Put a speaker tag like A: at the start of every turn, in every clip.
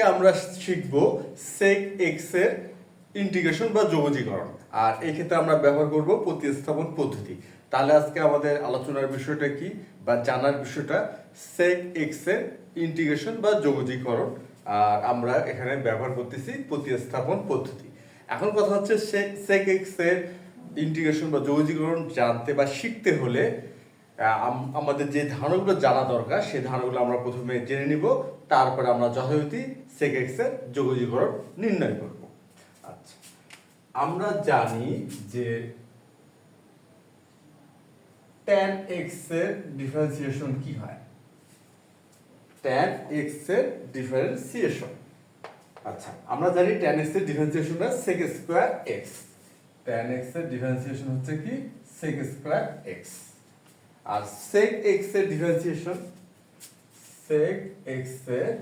A: আজকে আমরা শিখব সেক এক্সের ইন্টিগ্রেশন বা যোগজীকরণ আর এই ক্ষেত্রে আমরা ব্যবহার করব প্রতিস্থাপন পদ্ধতি। তাহলে আজকে আমাদের আলোচনার বিষয়টা কি বা জানার বিষয়টা সেক এক্সের ইন্টিগ্রেশন বা যোগজীকরণ আর আমরা এখানে ব্যবহার করতেছি প্রতিস্থাপন পদ্ধতি। এখন কথা হচ্ছে সেক এক্সের ইন্টিগ্রেশন বা যোগজীকরণ জানতে বা শিখতে হলে আমাদের যে ধারণাগুলো জানা দরকার, সেই ধারণাগুলো আমরা প্রথমে জেনে নিব, তারপরে আমরা যথাযথি সেক এক্সের যোগজীকরণ নির্ণয় করব। আচ্ছা আমরা জানি যে tan x এর ডিফারেন্সিয়েশন কি হয়? tan x এর ডিফারেন্সিয়েশন আচ্ছা আমরা জানি tan x এর ডিফারেন্সিয়েশনটা sec square x tan x এর ডিফারেন্সিয়েশন হচ্ছে কি? sec স্কয়ার x আর sec x এর ডিফারেন্সিয়েশন sec x এর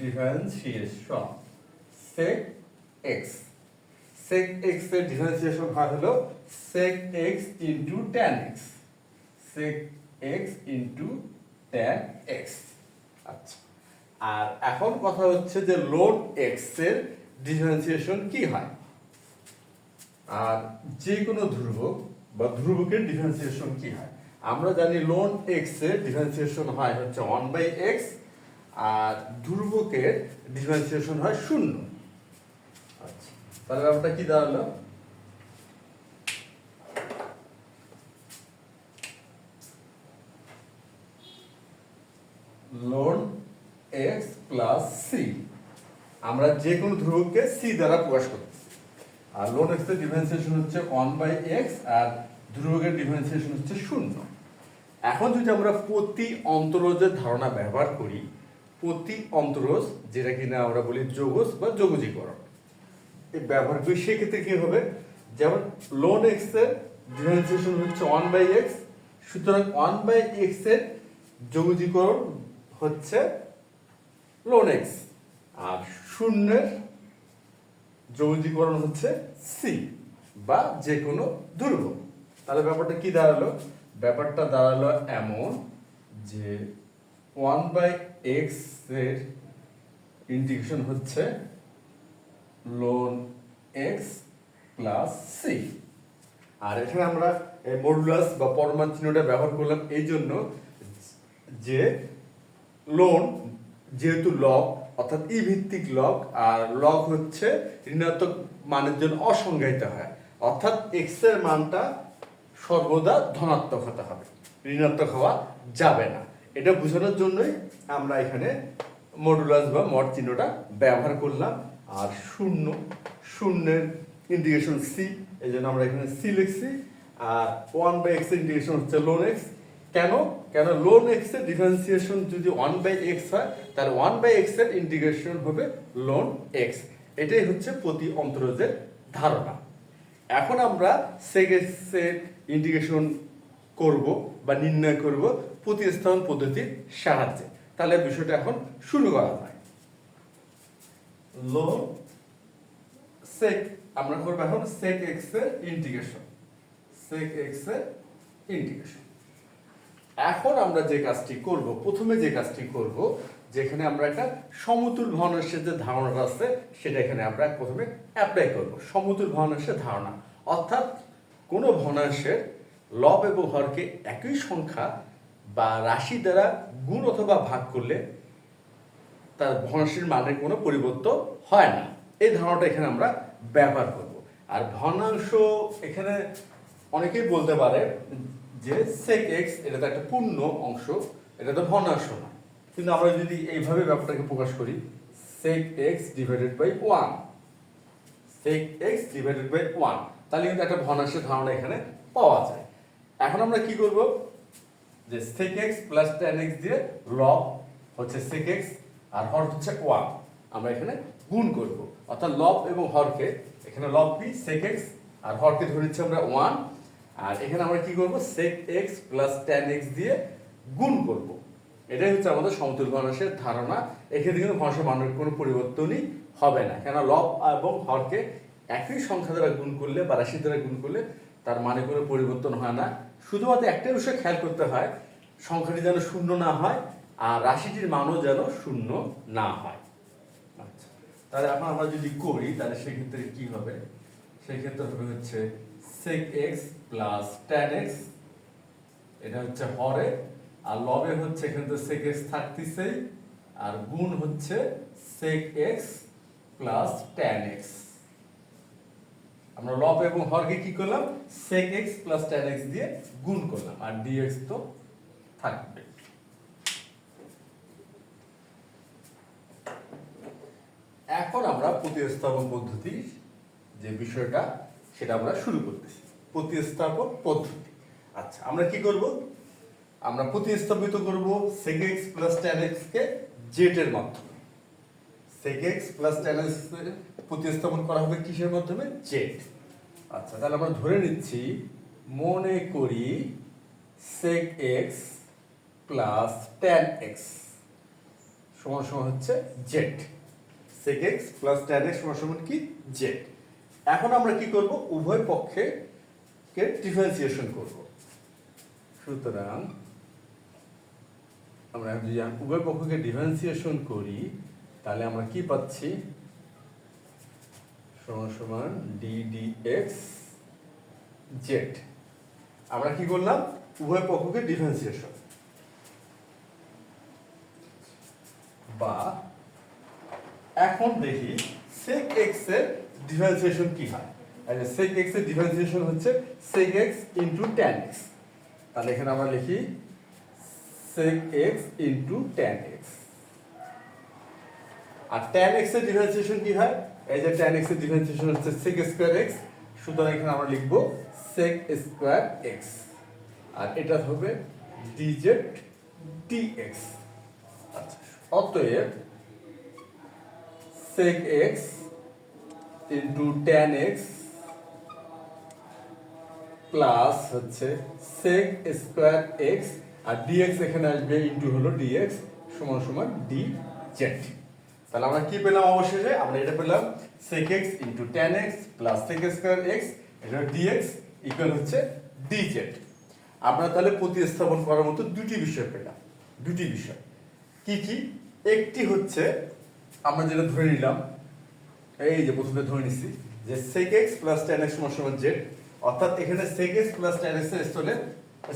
A: differentiation sec x sec x এর ডিফারেন্সিয়েশন হয় হলো sec x into tan x sec x into tan x আচ্ছা আর এখন কথা হচ্ছে যে লোড x এর ডিফারেন্সিয়েশন কি হয়? আর যে কোনো ধ্রুবক বা ধ্রুবকের ডিফারেন্সিয়েশন কি হয়? আমরা জানি লোন এক্সের ডিফারেন্সিয়েশন হয় হচ্ছে ওয়ান বাই এক্স আর ধ্রুবকের ডিফারেন্সিয়েশন হয় শূন্য। আচ্ছা তাহলে ব্যাপারটা কি দাঁড়াল? লোন এক্স প্লাস সি আমরা যে কোনো ধ্রুবককে সি দ্বারা প্রকাশ করতেছি। আর লোন এক্সের ডিফারেন্সিয়েশন হচ্ছে ওয়ান বাই এক্স আর ধ্রুবকের ডিফারেন্সিয়েশন হচ্ছে শূন্য। এখন যদি আমরা প্রতি অন্তরজের ধারণা ব্যবহার করি, প্রতি অন্তরজ যেটা কিনা আমরা বলি যোগজ বা যোগজীকরণ। এই ব্যবহার করি সেক্ষেত্রে কি হবে? যেমন লোন এক্সের ডিফারেন্সিয়েশন হচ্ছে ওয়ান বাই এক্স সুতরাং ওয়ান বাই এক্সের যোগজীকরণ হচ্ছে লোন এক্স আর শূন্যের যৌজিকরণ হচ্ছে সি বা যে কোনো দুর্গ তাহলে ব্যাপারটা কি দাঁড়াল? ব্যাপারটা দাঁড়াল এমন যে ওয়ান বাই এক্সের ইন্টিগ্রেশন হচ্ছে লোন এক্স প্লাস সি আর এখানে আমরা মডুলাস বা পরমাণ চিহ্নটা ব্যবহার করলাম এই জন্য যে লোন যেহেতু লগ অর্থাৎ ই ভিত্তিক লগ আর লগ হচ্ছে ঋণাত্মক মানের জন্য অসংজ্ঞায়িত হয়। অর্থাৎ এক্সের মানটা সর্বদা ধনাত্মক হতে হবে। ঋণাত্মক হওয়া যাবে না। এটা বোঝানোর জন্যই আমরা এখানে মডুলাস বা মড চিহ্নটা ব্যবহার করলাম। আর শূন্য, শূন্যের ইন্টিগ্রেশন সি এই জন্য আমরা এখানে সি লিখছি। আর ওয়ান বাই এক্স ইন্টিগ্রেশন হচ্ছে লোন এক্স কেন? কেন লোন এক্সের ডিফারেন্সিয়েশন যদি ওয়ান বাই এক্স হয়, তাহলে ওয়ান বাই এক্সের ইন্টিগ্রেশন হবে লোন এক্স এটাই হচ্ছে প্রতি অন্তরজের ধারণা। এখন আমরা সেক এক্স ইন্টিগ্রেশন করব বা নির্ণয় করব প্রতিস্থাপন পদ্ধতির সাহায্যে। তাহলে বিষয়টা এখন শুরু করা যায়। লো সেক আমরা করব এখন সেক এক্সের ইন্টিগ্রেশন সেক এক্সের ইন্টিগ্রেশন এখন আমরা যে কাজটি করব, প্রথমে যে কাজটি করব, যেখানে আমরা একটা সমতুল ভগ্নাংশের যে ধারণাটা আছে, সেটা এখানে আমরা প্রথমে অ্যাপ্লাই করব। সমতুল ভগ্নাংশের ধারণা। অর্থাৎ কোনো ভগ্নাংশের লব এবং হরকে একই সংখ্যা বা রাশি দ্বারা গুণ অথবা ভাগ করলে তার ভগ্নাংশের মানের কোনো পরিবর্তন হয় না। এই ধারণাটা এখানে আমরা ব্যবহার করব। আর ভগ্নাংশ এখানে অনেকেই বলতে পারে যে সেক এক্স এটা তো একটা পূর্ণ অংশ, এটা তো ভগ্নাংশ না। কিন্তু আমরা যদি এইভাবে ব্যাপারটাকে প্রকাশ করি sec x divided by one sec x divided by one তাহলে কিন্তু একটা ভগ্নাংশের ধারণা এখানে পাওয়া যায়। এখন আমরা কি করব? যে sec x plus tan x দিয়ে লব হচ্ছে সেক এক্স আর হর হচ্ছে ওয়ান আমরা এখানে গুণ করব। অর্থাৎ লব এবং হরকে, এখানে লব কি? সেক এক্স আর হরকে ধরেছি আমরা ওয়ান আর এখানে আমরা কি করব? Sec x plus tan x দিয়ে গুণ করব। এটাই হচ্ছে আমাদের সমতুল ভগ্নাংশের ধারণা। এক্ষেত্রে কিন্তু ভগ্নাংশের মানের কোনো পরিবর্তনই হবে না। কেন লব এবং হরকে একই সংখ্যা দ্বারা গুণ করলে বা রাশি দ্বারা গুণ করলে তার মানে কোনো পরিবর্তন হয় না। শুধুমাত্র একটাই বিষয় খেয়াল করতে হয়, সংখ্যাটি যেন শূন্য না হয় আর রাশিটির মানও যেন শূন্য না হয়। আচ্ছা তাহলে এখন আমরা যদি করি, তাহলে সেক্ষেত্রে কি হবে? সেক্ষেত্রে হবে হচ্ছে sec x plus tan x, এটা হচ্ছে হরে, আর লবে হচ্ছে এখানে তো sec x থাকতেছেই, আর গুণ হচ্ছে sec x plus tan x আমরা লব এবং হরকে কি করলাম? sec x plus tan x দিয়ে গুণ করলাম। আর dx তো থাকবে। এখন আমরা প্রতিস্থাপন পদ্ধতি যে বিষয়টা, সেটা আমরা শুরু করতেছি। প্রতিস্থাপন পদ্ধতি। আচ্ছা আমরা কি করব? আমরা প্রতিস্থাপিত করব sec x plus tan x কে z এর মাধ্যমে। sec x প্লাস x এর প্রতিস্থাপন করা হবে কিসের মাধ্যমে? z আচ্ছা তাহলে আমরা ধরে নিচ্ছি মনে করি sec x plus tan x সমান সমান হচ্ছে z sec x plus tan x সমান সমান কি? z এখন আমরা কি করব? উভয় পক্ষে কে ডিফারেন্সিয়েশন করব। সুতরাং আমরা যদি উভয় পক্ষকে ডিফারেন্সিয়েশন করি তাহলে আমরা কি পাচ্ছি? সমান সমান ডি ডি এক্স জেড আমরা কি করলাম? উভয় পক্ষকে ডিফারেন্সিয়েশন বা এখন দেখি সেক x এর ডিফারেন্সিয়েশন কি হয়? যে sec x এর ডিফারেন্সিয়েশন হচ্ছে sec x into tan x তাহলে এখানে আমরা লিখি sec x into tan x আর tan x এর ডিফারেন্সিয়েশন কি হয়? এই যে tan x এর ডিফারেন্সিয়েশন হচ্ছে sec স্কয়ার x, সুতরাং এখানে আমরা লিখব sec স্কয়ার x আর এটা হবে dz dx আচ্ছা অতএব sec x into tan x plus হচ্ছে sec স্কয়ার x, আর dx এখানে আসবে ইনটু হলো dx সমান সমান dz তাহলে আমরা কি পেলাম অবশেষে? আমরা এটা পেলাম x into tan x plus sec square x, এটা dx ইকুয়াল হচ্ছে dz আমরা তাহলে প্রতিস্থাপন করার মতো দুটি বিষয় পেলাম, দুটি বিষয়। কি কি? একটি হচ্ছে, আমরা যেটা ধরে নিলাম, এই যে প্রথমে ধরে নিচ্ছি যে sec x plus tan x সমান z, অর্থাৎ এখানে sec x plus tan x এর স্থলে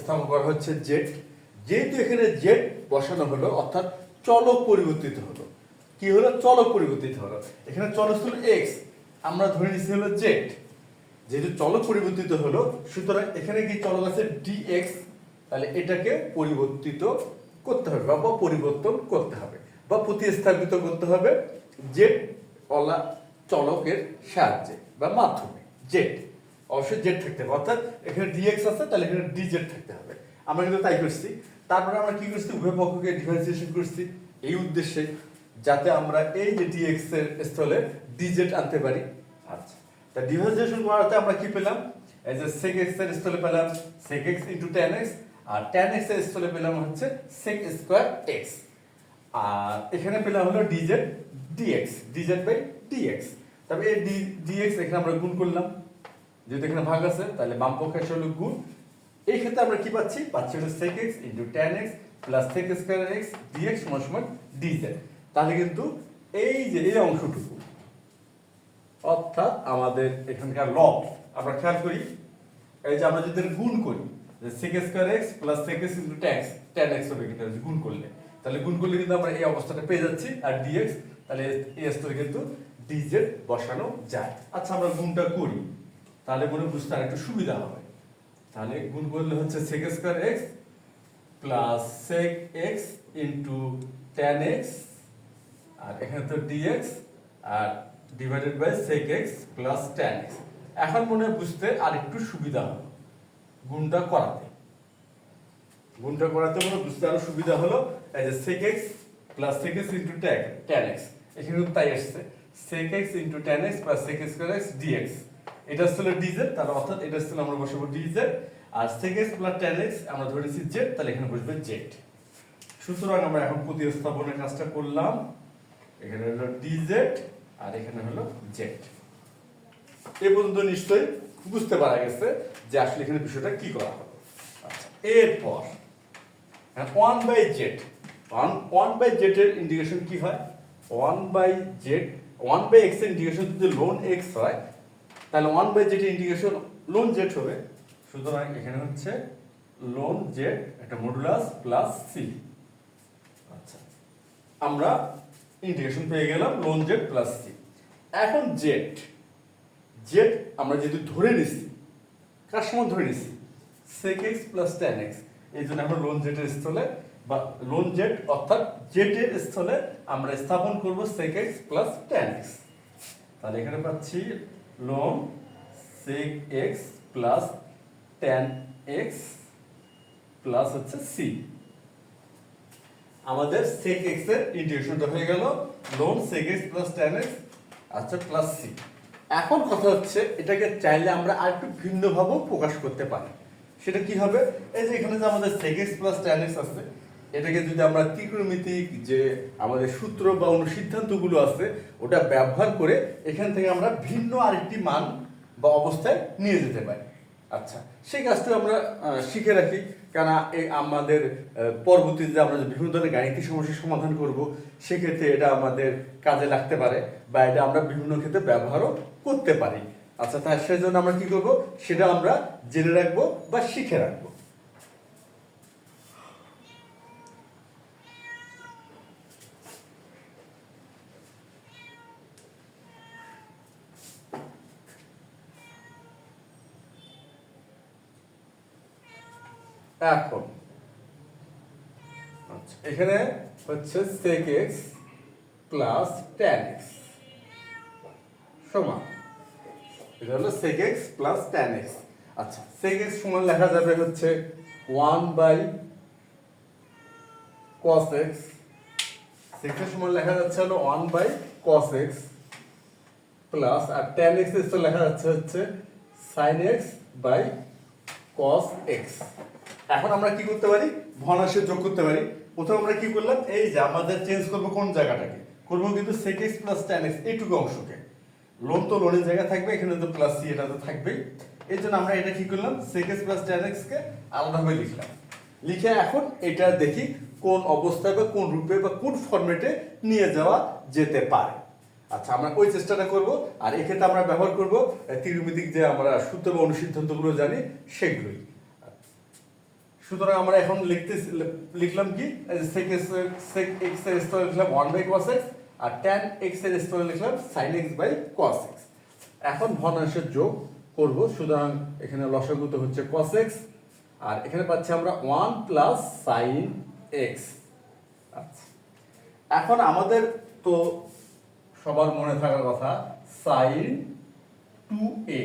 A: স্থাপন করা হচ্ছে z যেহেতু এখানে z বসানো হলো, অর্থাৎ চলক পরিবর্তিত হলো। কি হলো? চলক পরিবর্তিত হলো। এখানে ছিল x, আমরা ধরে নিচ্ছি হলো জেড যেহেতু চলক পরিবর্তিত হলো, সুতরাং এখানে কি চলক আছে? dx, তাহলে এটাকে পরিবর্তিত করতে হবে বা পরিবর্তন করতে হবে বা প্রতিস্থাপিত করতে হবে জেড অলা চলকের সাহায্যে বা মাধ্যমে। জেড অবশ্যই জেড থাকতে হবে। অর্থাৎ এখানে ডিএক্স আছে, তাহলে এখানে ডিজেড থাকতে হবে। আমরা কিন্তু তাই করছি। তারপরে আমরা কি করছি? উভয় পক্ষকে ডিফারেন্সিয়েশন করছি। এই উদ্দেশ্যে যাতে আমরা এই যে ডিএক্স এর স্থলে ডিজেড আনতে পারি। আচ্ছা। তা ডিফারেন্সিয়েশন করাতে আমরা কি পেলাম? এই যে সেক x এর স্থলে পেলাম sec x into tan x আর tan x এর স্থলে পেলাম হচ্ছে সেক স্কয়ার এক্স আর এখানে পেলাম হলো dz dx dz by dx তবে এই d- dx এখানে আমরা গুণ করলাম। যেহেতু এখানে ভাগ আছে তাহলে বাম পক্ষে হলো গুণ। এই ক্ষেত্রে আমরা কি পাচ্ছি? পাচ্ছি হলো sec x into tan x plus sec square x dx সমান সমান dz তাহলে কিন্তু এই যে, এই অংশটুকু, অর্থাৎ আমাদের এখানকার লব আমরা খেয়াল করি, এই যে আমরা যদি গুণ করি, যে sec square x plus x into tan x tan x হবে কিন্তু গুণ করলে। তাহলে গুণ করলে কিন্তু আমরা এই অবস্থাটা পেয়ে যাচ্ছি, আর dx, তাহলে এই স্তরে কিন্তু dz বসানো যায়। আচ্ছা আমরা গুণটা করি, তাহলে মনে বুঝতে আর একটু সুবিধা হবে। তাহলে গুণ করলে হচ্ছে sec square x plus sec x into tan x আর এখানে তো dx R divided by sec x plus tan x এখন মনে বুঝতে আর একটু সুবিধা হলো। গুণটা করাতে। গুণটা করাতে মনে বুঝতে আরও সুবিধা হলো। এই যে sec x plus sec x into tan tan x এখানে তাই আসছে। sec x into tan x plus sec square x dx এটা ছিল dz, তাহলে অর্থাৎ এটা ছিল আমরা বসাবো dz আর sec x plus tan x আমরা ধরেছি z, তাহলে এখানে বসবে z সুতরাং আমরা এখন প্রতিস্থাপনের কাজটা করলাম। এখানে হলো dz আর এখানে হলো z এ পর্যন্ত নিশ্চয়ই বুঝতে পারা গেছে যে আসলে এখানে বিষয়টা কি করা হবে। আচ্ছা এরপর one by Z one one by Z এর ইন্ডিকেশন কি হয়? One by Z one by X indication যদি লোন এক্স হয়, তাহলে one by Z indication ln Z হবে। সুতরাং এখানে হচ্ছে লোন জেড একটা মডুলাস প্লাস সি আচ্ছা আমরা ইন্টিগ্রেশন পেয়ে গেলাম লোন জেড প্লাস সি এখন জেড জেড আমরা যদি ধরে নিছি কার সমান ধরে নিছি sec X plus tan X এই জন্য আমরা লোন জেটের স্থলে বা লোন জেড অর্থাৎ জেটের স্থলে আমরা স্থাপন করব sec X plus tan X তাহলে এখানে পাচ্ছি ln sec X plus tan X plus হচ্ছে সি আমাদের sec x এর ইন্টিগ্রেশনটা হয়ে গেল। Ln sec x plus x আচ্ছা প্লাস c এখন কথা হচ্ছে, এটাকে চাইলে আমরা আরেকটু ভিন্নভাবেও প্রকাশ করতে পারি। সেটা কি হবে? এই যে এখানে যে আমাদের sec x প্লাস x আছে, এটাকে যদি আমরা ত্রিকোণমিতিক যে আমাদের সূত্র বা অনুসিদ্ধান্তগুলো আছে, ওটা ব্যবহার করে এখান থেকে আমরা ভিন্ন আরেকটি মান বা অবস্থায় নিয়ে যেতে পারি। আচ্ছা সেই কাজটা আমরা শিখে রাখি। কেন এই আমাদের পরবর্তীতে আমরা বিভিন্ন ধরনের গাণিতিক সমস্যার সমাধান করব, সেক্ষেত্রে এটা আমাদের কাজে লাগতে পারে বা এটা আমরা বিভিন্ন ক্ষেত্রে ব্যবহারও করতে পারি। আচ্ছা তার সেজন্য আমরা কি করব? সেটা আমরা জেনে রাখব বা শিখে রাখব। এখন। আচ্ছা এখানে হচ্ছে sec x plus tan x সমান। এটা হলো sec x plus tan x আচ্ছা sec x সমান লেখা যাবে হচ্ছে 1 বাই x sec x সমান লেখা যাচ্ছে হলো 1 বাই cos x প্লাস আর এর তো লেখা যাচ্ছে হচ্ছে sin x by cos x এখন আমরা কি করতে পারি? ভনাংশে যোগ করতে পারি। প্রথমে আমরা কি করলাম? এই যে আমাদের চেঞ্জ করব কোন জায়গাটাকে? করব কিন্তু x প্লাস tan x, এইটুকু অংশকে। লোন তো লোনের জায়গা থাকবে, এখানে তো প্লাস সি এটা তো থাকবেই। এই জন্য আমরা এটা কি করলাম? x প্লাস tan x কে আলাদাভাবে লিখলাম। লিখে এখন এটা দেখি কোন অবস্থায় বা কোন রূপে বা কোন ফরম্যাটে নিয়ে যাওয়া যেতে পারে। আচ্ছা আমরা ওই চেষ্টাটা করব। আর এক্ষেত্রে আমরা ব্যবহার করব ত্রিমিতিক যে আমরা সূত্র বা অনুসিদ্ধান্তগুলো জানি, সেগুলোই। সুতরাং আমরা এখন লিখতে লিখলাম কি? sec x sec x এর স্তরে লিখলাম 1 বাই cos x আর tan x এর স্তরে লিখলাম sin x by cos x এখন ভগ্নাংশের যোগ করব, সুতরাং এখানে লসাগুতে হচ্ছে cos x, আর এখানে পাচ্ছি আমরা 1 প্লাস sin x আচ্ছা। এখন আমাদের তো সবার মনে থাকার কথা, sin 2a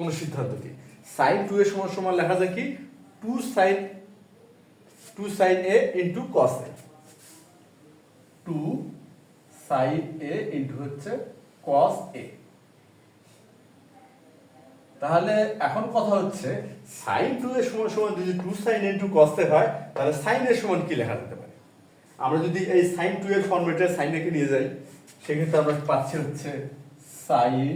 A: অনুসিদ্ধান্ত কি? sin 2 এর সমান সমান লেখা যায় কি? 2 sin 2 sin a into cos a. 2 sin a into হচ্ছে cos a. তাহলে এখন কথা হচ্ছে sin 2 এর সমান সমান যদি 2 sin a into cos a হয়, তাহলে sin এর সমান কি লেখা যেতে পারে? আমরা যদি এই sin 2 এর ফরম্যাটে sin a কে নিয়ে যাই, সেক্ষেত্রে আমরা পাচ্ছি হচ্ছে sin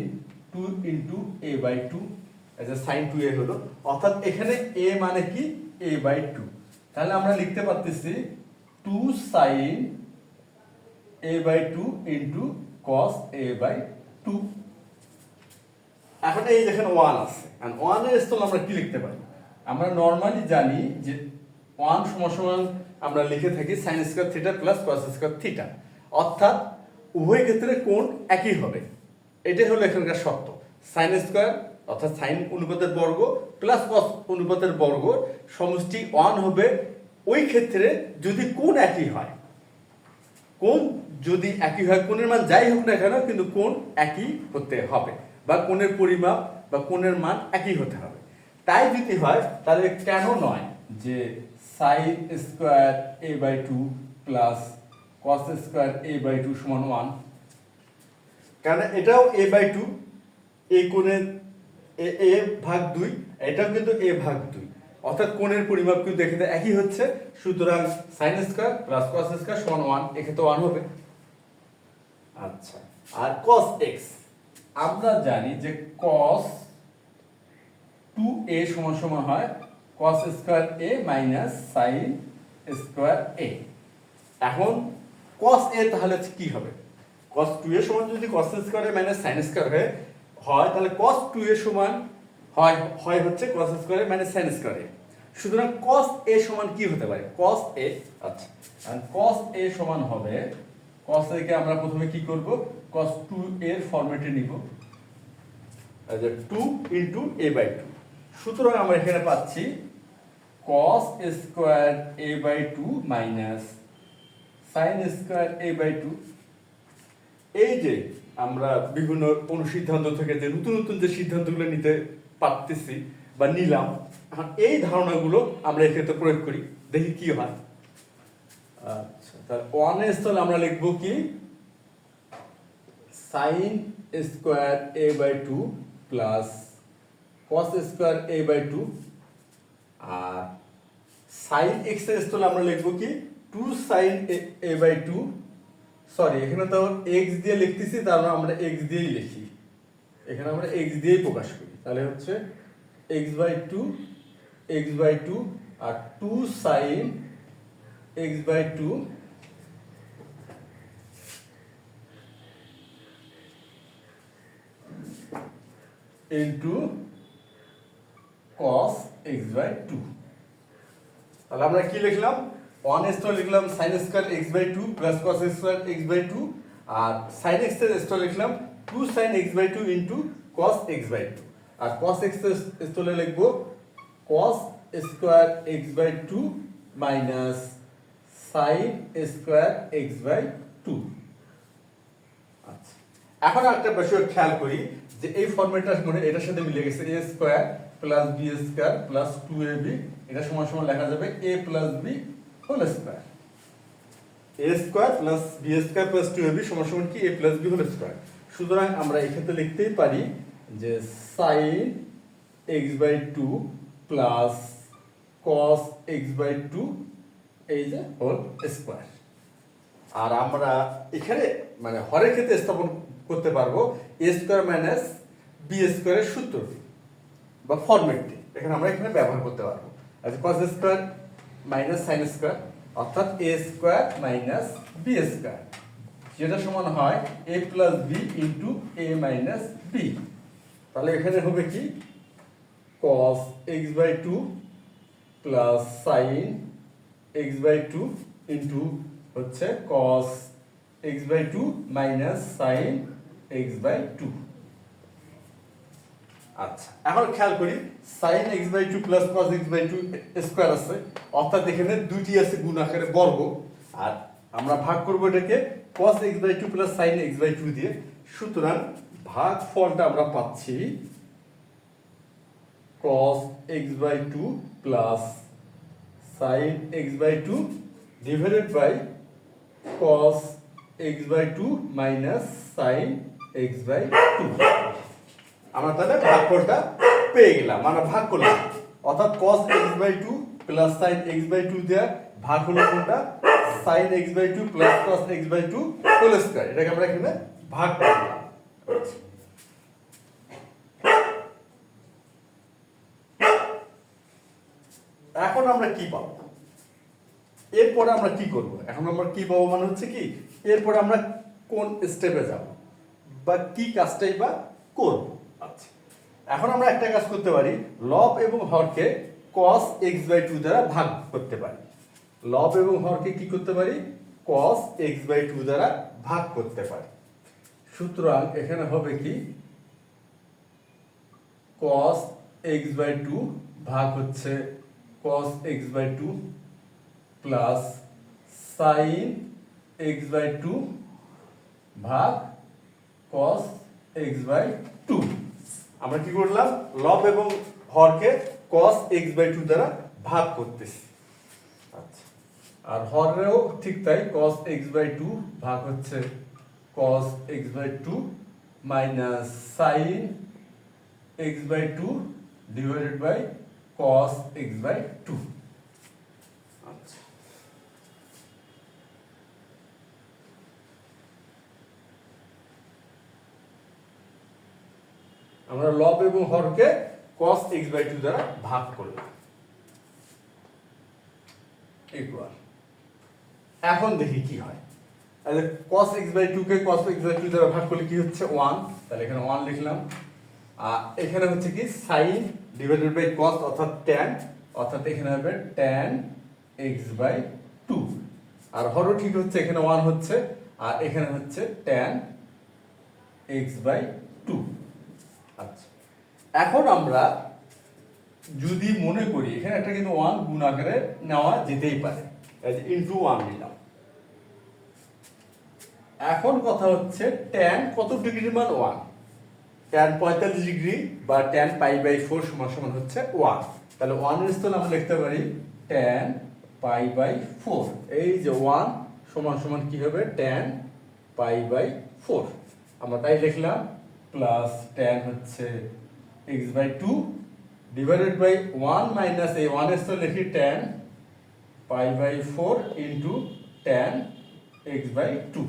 A: 2 into a by 2 এই যে sin 2a হলো, অর্থাৎ এখানে a মানে কি? A by 2 তাহলে আমরা লিখতে পারতেছি 2 sin a by 2 into cos a by 2 এখন এই দেখেন 1 আছে। আর 1 এর স্থলে আমরা কি লিখতে পারি? আমরা নরমালি জানি যে 1 সমান সমান আমরা লিখে থাকি sin square theta plus cos square theta অর্থাৎ উভয় ক্ষেত্রে কোণ একই হবে। এটাই হলো এখানকার শর্ত। sin স্কয়ার অর্থাৎ সাইন অনুপাতের বর্গ প্লাস কস অনুপাতের বর্গ সমষ্টি ওয়ান হবে ওই ক্ষেত্রে যদি কোণ একই হয়। কোণ যদি একই হয়, কোণের মান যাই হোক না কেন কিন্তু কোণ একই হতে হবে বা কোণের পরিমাপ বা কোণের মান একই হতে হবে। তাই যদি হয়, তাহলে কেন নয় যে sine square A by two plus cos square A by two সমান ওয়ান কারণ এটাও এ বাই টু এই কোণের এ এ ভাগ দুই এটাও কিন্তু এ ভাগ দুই। অর্থাৎ কোণের পরিমাপ কিন্তু এখানে একই হচ্ছে। সুতরাং sine square plus cos square সমান ওয়ান এক্ষেত্রে ওয়ান হবে। আচ্ছা আর কস এক্স আমরা জানি যে কস টু এ সমান সমান হয় cos square A minus sine square A এখন cos a তাহলে কি হবে? cos 2 এর সমান যদি cos square minus sin square হয়ে হয়, তাহলে cos 2 এর সমান হয় হয় হচ্ছে cos স্কয়ার মানে sin স্কয়ার সুতরাং cos এ সমান কি হতে পারে? cos এ আচ্ছা। Cos a সমান হবে, cos a কে আমরা প্রথমে কি করব? cos 2 এর ফরম্যাটে নিব। 2 ইনটু a বাই 2 সুতরাং আমরা এখানে পাচ্ছি cos square A by 2 minus sine square A by 2 এই যে আমরা বিভিন্ন কোনো সিদ্ধান্ত থেকে যে নতুন নতুন যে সিদ্ধান্তগুলো নিতে পারতেছি বা নিলাম এই ধারণাগুলো আমরা এক্ষেত্রে প্রয়োগ করি দেখি কি হয়। আচ্ছা। তাহলে ওয়ানের স্থলে আমরা লিখব কি? Sine square A by two plus cos square A by two R sine এক্সের স্থলে আমরা লিখব কি? Two sine A by two sorry এখানে তো এক্স দিয়ে লিখতেছি তার আমরা এক্স দিয়েই লিখি। এখানে আমরা এক্স দিয়েই প্রকাশ করি। তাহলে হচ্ছে X by two X by two R two sine X by two into cos X by two তাহলে আমরা কি লিখলাম? ওয়ান এস লিখলাম sine square X by two plus cos square X by two R sine এক্সের স্টোর লিখলাম two sine X by two into cos X by two R cos এক্সের স্টোরে লিখব cos square X by two minus sine square X by two আচ্ছা এখন একটা বিষয় খেয়াল করি যে এই ফর্মেটটা মনে এটার সাথে মিলে গেছে A square plus B square plus two A B এটা সমান সমান লেখা যাবে A plus B whole square A square plus B square plus two A B সমান কি? A plus B whole square সুতরাং আমরা এক্ষেত্রে লিখতেই পারি যে sine X by two plus cos X by two এই যে হোল স্কোয়ার আর আমরা এখানে মানে হরের ক্ষেত্রে স্থাপন করতে পারব এ স্কোয়ার মাইনাস বি স্কোয়ারের সূত্রটি বা ফরম্যাটটি এখানে আমরা এখানে ব্যবহার করতে পারব। আচ্ছা cos square minus sine square অর্থাৎ A square minus B square যেটা সমান হয় A plus B into A minus B তাহলে এখানে হবে কি? Cos X by two plus sine X by two into হচ্ছে cos X by two minus sine X by two আচ্ছা এখন খেয়াল করি sine X by two plus cos X by two square আছে। অর্থাৎ এখানে দুইটি আছে গুণ আকারে বর্গ। আর আমরা ভাগ করব এটাকে cos X by two plus sine X by two দিয়ে। সুতরাং ভাগ ফলটা আমরা পাচ্ছি cos x by 2 plus sin x by 2 divided by cos x by 2 minus sin x by 2 আমরা তাহলে ভাগফলটা পেয়ে গেলাম, আমরা ভাগ করলাম। অর্থাৎ cos x by 2 plus sin x by 2 দেয়া ভাগ হলো কোনটা? sin x by 2 plus cos x by 2 whole square এটাকে আমরা এখানে ভাগ করলাম। এখন আমরা কি পাবো? এরপরে আমরা কি করব? এখন আমরা কি পাবো মানে হচ্ছে কি, এরপরে আমরা কোন স্টেপে যাব? বা কি কাজটাই বা করব? আচ্ছা। এখন আমরা একটা কাজ করতে পারি, লব এবং হরকে cos x বাই টু দ্বারা ভাগ করতে পারি। লব এবং হরকে কি করতে পারি? cos x বাই টু দ্বারা ভাগ করতে পারি। সুতরাং এখানে হবে কি? cos x বাই টু ভাগ হচ্ছে cos x by two plus sine x by two ভাগ cos x বাই আমরা কি করলাম? লব এবং হরকে cos এক্স বাই টু দ্বারা ভাগ করতেছি। আচ্ছা। আর হরেও ঠিক তাই cos এক্স বাই টু ভাগ হচ্ছে cos x by two minus sine x by 2 divided by cos x by 2 আচ্ছা আমরা লব এবং হরকে cos x বাই টু দ্বারা ভাগ করলাম। ইকুয়াল এখন দেখি কি হয়। তাহলে cos x বাই টু কে cos x বাই টু দ্বারা ভাগ করলে কি হচ্ছে? ওয়ান তাহলে এখানে ওয়ান লিখলাম। আর এখানে হচ্ছে কি? সাইন ডিভাইডেড বাই cos অর্থাৎ tan, অর্থাৎ এখানে হবে tan x বাই টু আর হরও ঠিক হচ্ছে, এখানে ওয়ান হচ্ছে, আর এখানে হচ্ছে tan x বাই টু আচ্ছা। এখন আমরা যদি মনে করি, এখানে একটা কিন্তু ওয়ান গুণ আকারে নেওয়া যেতেই পারে। ইন্টু ওয়ান নিলাম। এখন কথা হচ্ছে ট্যান কত ডিগ্রির মান ওয়ান ট্যান পঁয়তাল্লিশ ডিগ্রি বা ট্যান পাই বাই ফোর সমান সমান হচ্ছে ওয়ান তাহলে ওয়ানের স্থলে আমরা লিখতে পারি ট্যান পাই বাই ফোর এই যে ওয়ান সমান সমান কি হবে? ট্যান পাই বাই ফোর আমরা তাই লিখলাম প্লাস ট্যান হচ্ছে X by two divided by one minus এই ওয়ানের স্থলে লিখি tan pi by four into tan X by two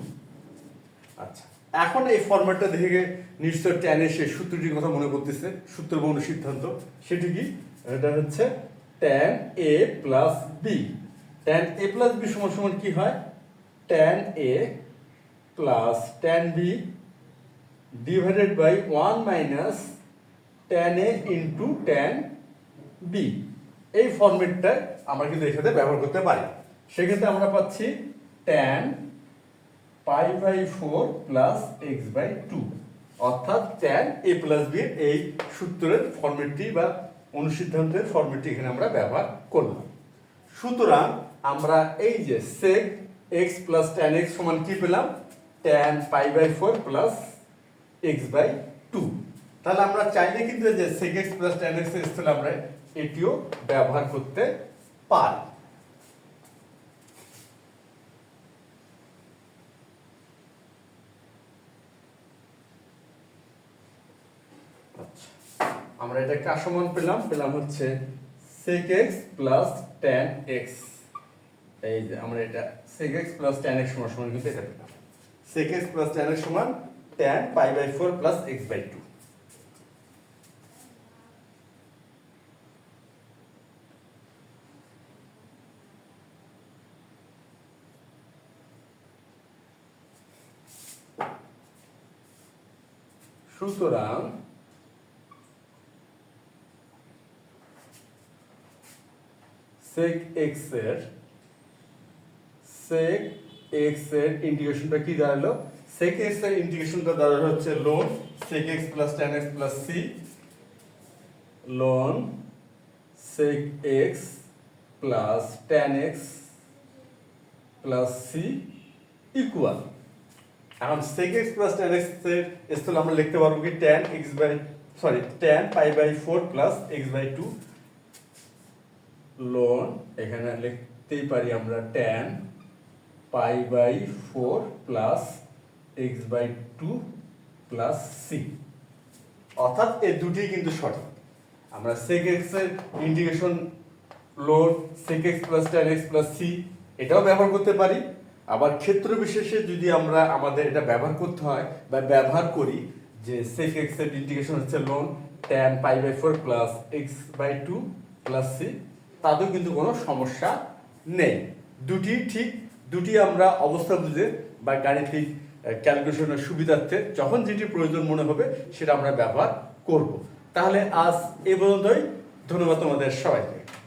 A: আচ্ছা এখন এই ফরম্যাটটা দেখে নিশ্চয় ট্যানের সেই সূত্রটির কথা মনে করতেছে সূত্র বা সিদ্ধান্ত। সেটি কি? এটা হচ্ছে tan A plus B tan A plus B সমান সমান কি হয়? Tan A plus tan B divided by one minus tan A into tan B এই ফরম্যাটটা আমরা কিন্তু এর সাথে ব্যবহার করতে পারি। সেক্ষেত্রে আমরা পাচ্ছি tan pi by four plus X by two অর্থাৎ ট্যান এ প্লাস বি এই সূত্রের ফর্মেটটি বা অনুসিদ্ধান্তের ফর্মেটটি এখানে আমরা ব্যবহার করলাম। সুতরাং আমরা এই যে sec X plus tan X সমান কি পেলাম? Tan pi by four plus X by two তাহলে আমরা চাইলে কিন্তু যে sec X plus tan X স্থলে আমরা এটিও ব্যবহার করতে পারি। আচ্ছা। আমরা এটা কার সমান পেলাম পেলাম হচ্ছে sec x plus tan x এই যে আমরা এটা sec x plus tan x সমান সমান কিন্তু এটা পেলাম। প্লাস tan x সমান tan pi by four plus X by two সুতরাং sec x এর, sec x এর ইন্টিগ্রেশনটা কি দাঁড়াল sec x এর ইন্টিগ্রেশনটা দাঁড়াল হচ্ছে ln sec x plus tan x plus c, ln sec x plus tan x plus c equal এখন sec x plus tan x এর স্থলে আমরা লিখতে পারব কি tan x by sorry tan pi by four plus X by two ln এখানে লিখতেই পারি আমরা tan pi by four plus X by two plus C অর্থাৎ এই দুটি কিন্তু সঠিক। আমরা sec x এর integration ln sec x plus tan x plus C এটাও ব্যবহার করতে পারি। আবার ক্ষেত্র বিশেষে যদি আমরা আমাদের এটা ব্যবহার করতে হয় বা ব্যবহার করি, যে sec x এর ইন্টিগ্রেশন হচ্ছে ln tan pi by four plus X by two plus C তাতেও কিন্তু কোনো সমস্যা নেই। দুটি ঠিক, দুটি আমরা অবস্থা বুঝে বা গাণিতিক ক্যালকুলেশনের সুবিধার্থে যখন যেটি প্রয়োজন মনে হবে সেটা আমরা ব্যবহার করব। তাহলে আজ এ পর্যন্তই। ধন্যবাদ তোমাদের সবাইকে।